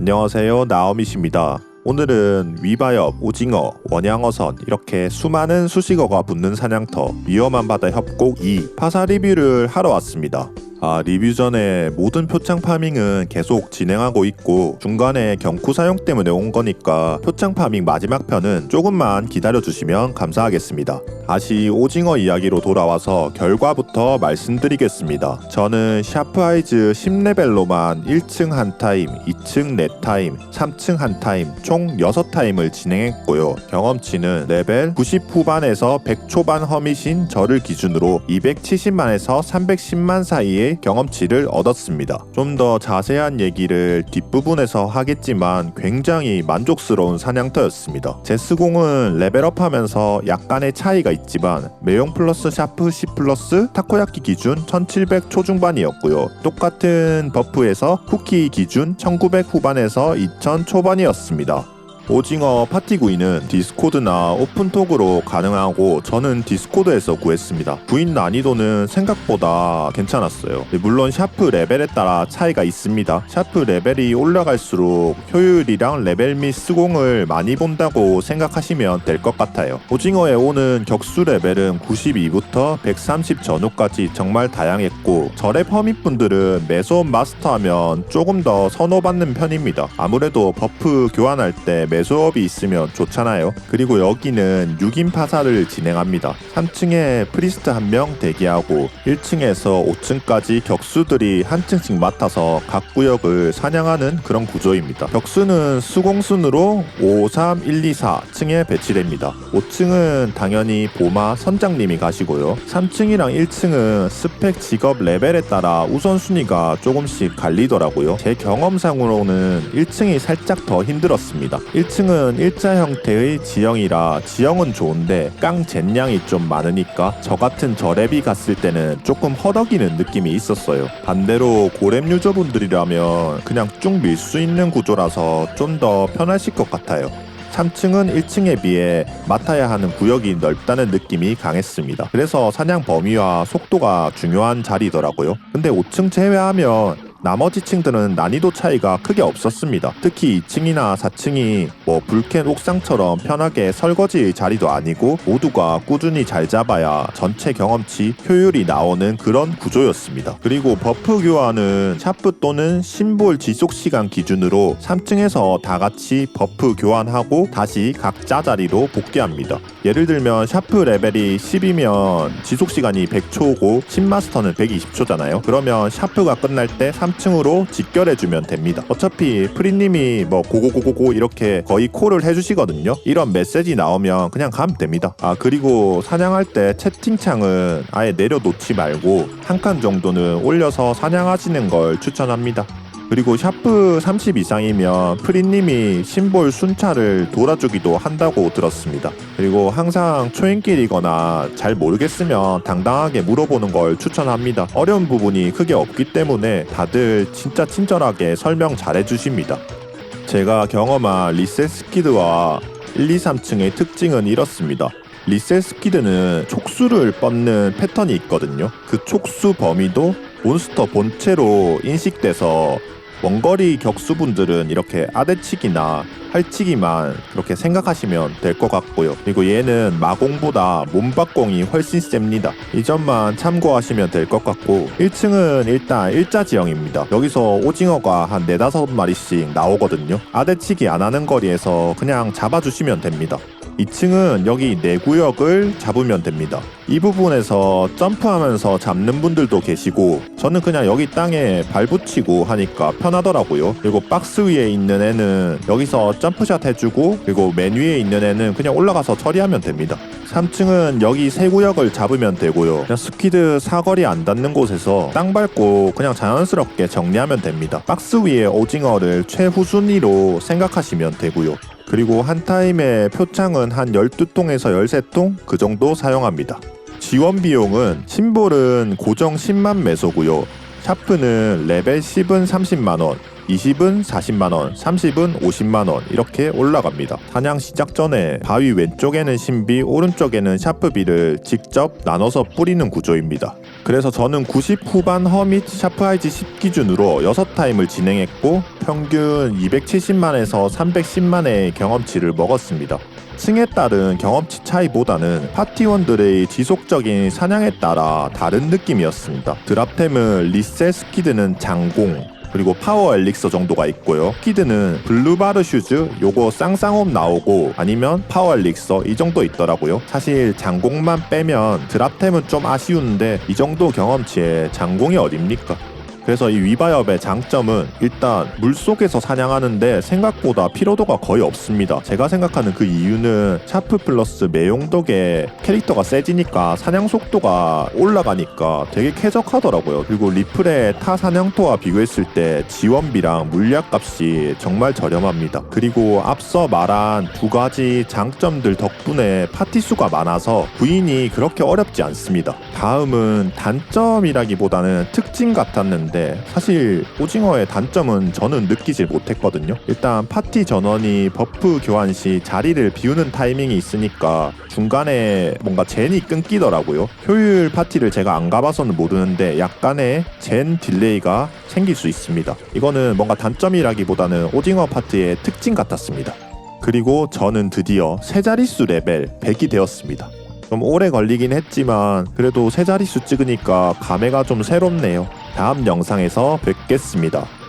안녕하세요 나오미씨입니다. 오늘은 위바엽, 오징어, 원양어선 이렇게 수많은 수식어가 붙는 사냥터 위험한 바다 협곡 2 파사 리뷰를 하러 왔습니다. 아 리뷰 전에 모든 표창 파밍은 계속 진행하고 있고 중간에 경쿠 사용 때문에 온 거니까 표창 파밍 마지막 편은 조금만 기다려 주시면 감사하겠습니다. 다시 오징어 이야기로 돌아와서 결과부터 말씀드리겠습니다. 저는 샤프아이즈 10레벨로만 1층 한 타임, 2층 4타임, 3층 한 타임 총 6타임을 진행했고요. 경험치는 레벨 90 후반에서 100 초반 허밋인 저를 기준으로 270만에서 310만 사이 의 경험치를 얻었습니다. 좀 더 자세한 얘기를 뒷부분에서 하겠지만 굉장히 만족스러운 사냥터였습니다. 제스공은 레벨업하면서 약간의 차이가 있지만 매용 플러스 샤프 10 플러스 타코야키 기준 1700 초중반이었고요. 똑같은 버프에서 쿠키 기준 1900 후반에서 2000 초반이었습니다. 오징어 파티구이는 디스코드나 오픈톡으로 가능하고 저는 디스코드에서 구했습니다. 구인 난이도는 생각보다 괜찮았어요. 네, 물론 샤프 레벨에 따라 차이가 있습니다. 샤프 레벨이 올라갈수록 효율이랑 레벨 및 수공을 많이 본다고 생각하시면 될 것 같아요. 오징어에 오는 격수 레벨은 92부터 130 전후까지 정말 다양했고 절의 퍼밋분들은 매수업 마스터하면 조금 더 선호받는 편입니다. 아무래도 버프 교환할 때 매 수업이 있으면 좋잖아요. 그리고 여기는 6인 파사를 진행합니다. 3층에 프리스트 한 명 대기하고 1층에서 5층까지 격수들이 한 층씩 맡아서 각 구역을 사냥하는 그런 구조입니다. 격수는 수공순으로 5, 3, 1, 2, 4층에 배치됩니다. 5층은 당연히 보마 선장님이 가시고요. 3층이랑 1층은 스펙 직업 레벨에 따라 우선순위가 조금씩 갈리더라고요. 제 경험상으로는 1층이 살짝 더 힘들었습니다. 1 층은 일자 형태의 지형이라 지형은 좋은데 깡 젠량이 좀 많으니까 저 같은 저랩이 갔을 때는 조금 허덕이는 느낌이 있었어요. 반대로 고렙 유저분들이라면 그냥 쭉 밀 수 있는 구조라서 좀 더 편하실 것 같아요. 3층은 1층에 비해 맡아야 하는 구역이 넓다는 느낌이 강했습니다. 그래서 사냥 범위와 속도가 중요한 자리더라고요. 근데 5층 제외하면 나머지 층들은 난이도 차이가 크게 없었습니다. 특히 2층이나 4층이 뭐 불캔 옥상처럼 편하게 설거지 자리도 아니고 모두가 꾸준히 잘 잡아야 전체 경험치 효율이 나오는 그런 구조였습니다. 그리고 버프 교환은 샤프 또는 심볼 지속 시간 기준으로 3층에서 다 같이 버프 교환하고 다시 각자 자리로 복귀합니다. 예를 들면 샤프 레벨이 10이면 지속 시간이 100초고 10마스터는 120초잖아요. 그러면 샤프가 끝날 때 3 층으로 직결해주면 됩니다. 어차피 프리님이 뭐 고고고고고 이렇게 거의 콜을 해주시거든요. 이런 메시지 나오면 그냥 가면 됩니다. 아 그리고 사냥할 때 채팅창은 아예 내려놓지 말고 한 칸 정도는 올려서 사냥하시는 걸 추천합니다. 그리고 샤프 30 이상이면 프리님이 심볼 순차를 돌아주기도 한다고 들었습니다. 그리고 항상 초행길이거나 잘 모르겠으면 당당하게 물어보는 걸 추천합니다. 어려운 부분이 크게 없기 때문에 다들 진짜 친절하게 설명 잘 해주십니다. 제가 경험한 리셋 스키드와 1, 2, 3층의 특징은 이렇습니다. 리셋 스키드는 촉수를 뻗는 패턴이 있거든요. 그 촉수 범위도 몬스터 본체로 인식돼서 원거리 격수분들은 이렇게 아대치기나 활치기만 그렇게 생각하시면 될 것 같고요. 그리고 얘는 마공보다 몸박공이 훨씬 셉니다. 이 점만 참고하시면 될 것 같고 1층은 일단 일자 지형입니다. 여기서 오징어가 한 4, 5마리씩 나오거든요. 아대치기 안 하는 거리에서 그냥 잡아주시면 됩니다. 2층은 여기 내구역을 잡으면 됩니다. 이 부분에서 점프하면서 잡는 분들도 계시고 저는 그냥 여기 땅에 발 붙이고 하니까 편하더라고요. 그리고 박스 위에 있는 애는 여기서 점프샷 해주고 그리고 맨 위에 있는 애는 그냥 올라가서 처리하면 됩니다. 3층은 여기 세 구역을 잡으면 되고요. 그냥 스퀴드 사거리 안 닿는 곳에서 땅 밟고 그냥 자연스럽게 정리하면 됩니다. 박스 위에 오징어를 최후 순위로 생각하시면 되고요. 그리고 한 타임에 표창은 한 12통에서 13통 그 정도 사용합니다. 지원 비용은 심볼은 고정 10만 매소고요. 샤프는 레벨 10은 30만원, 20은 40만원, 30은 50만원 이렇게 올라갑니다. 사냥 시작 전에 바위 왼쪽에는 신비, 오른쪽에는 샤프비를 직접 나눠서 뿌리는 구조입니다. 그래서 저는 90 후반 허밋 샤프 하이지 10 기준으로 6타임을 진행했고 평균 270만에서 310만의 경험치를 먹었습니다. 층에 따른 경험치 차이보다는 파티원들의 지속적인 사냥에 따라 다른 느낌이었습니다. 드랍템은 리셋 스키드는 장공, 그리고 파워 엘릭서 정도가 있고요. 스키드는 블루바르 슈즈, 요거 쌍쌍홈 나오고 아니면 파워 엘릭서 이 정도 있더라고요. 사실 장공만 빼면 드랍템은 좀 아쉬운데 이 정도 경험치에 장공이 어딥니까? 그래서 이 위바엽의 장점은 일단 물속에서 사냥하는데 생각보다 피로도가 거의 없습니다. 제가 생각하는 그 이유는 샤프 플러스 매용 덕에 캐릭터가 세지니까 사냥 속도가 올라가니까 되게 쾌적하더라고요. 그리고 리플의 타 사냥토와 비교했을 때 지원비랑 물약 값이 정말 저렴합니다. 그리고 앞서 말한 두 가지 장점들 덕분에 파티 수가 많아서 구인이 그렇게 어렵지 않습니다. 다음은 단점이라기보다는 특징 같았는데 사실 오징어의 단점은 저는 느끼질 못했거든요. 일단 파티 전원이 버프 교환 시 자리를 비우는 타이밍이 있으니까 중간에 뭔가 젠이 끊기더라고요. 효율 파티를 제가 안 가봐서는 모르는데 약간의 젠 딜레이가 생길 수 있습니다. 이거는 뭔가 단점이라기보다는 오징어 파트의 특징 같았습니다. 그리고 저는 드디어 세 자릿수 레벨 100이 되었습니다. 좀 오래 걸리긴 했지만 그래도 세 자릿수 찍으니까 감회가 좀 새롭네요. 다음 영상에서 뵙겠습니다.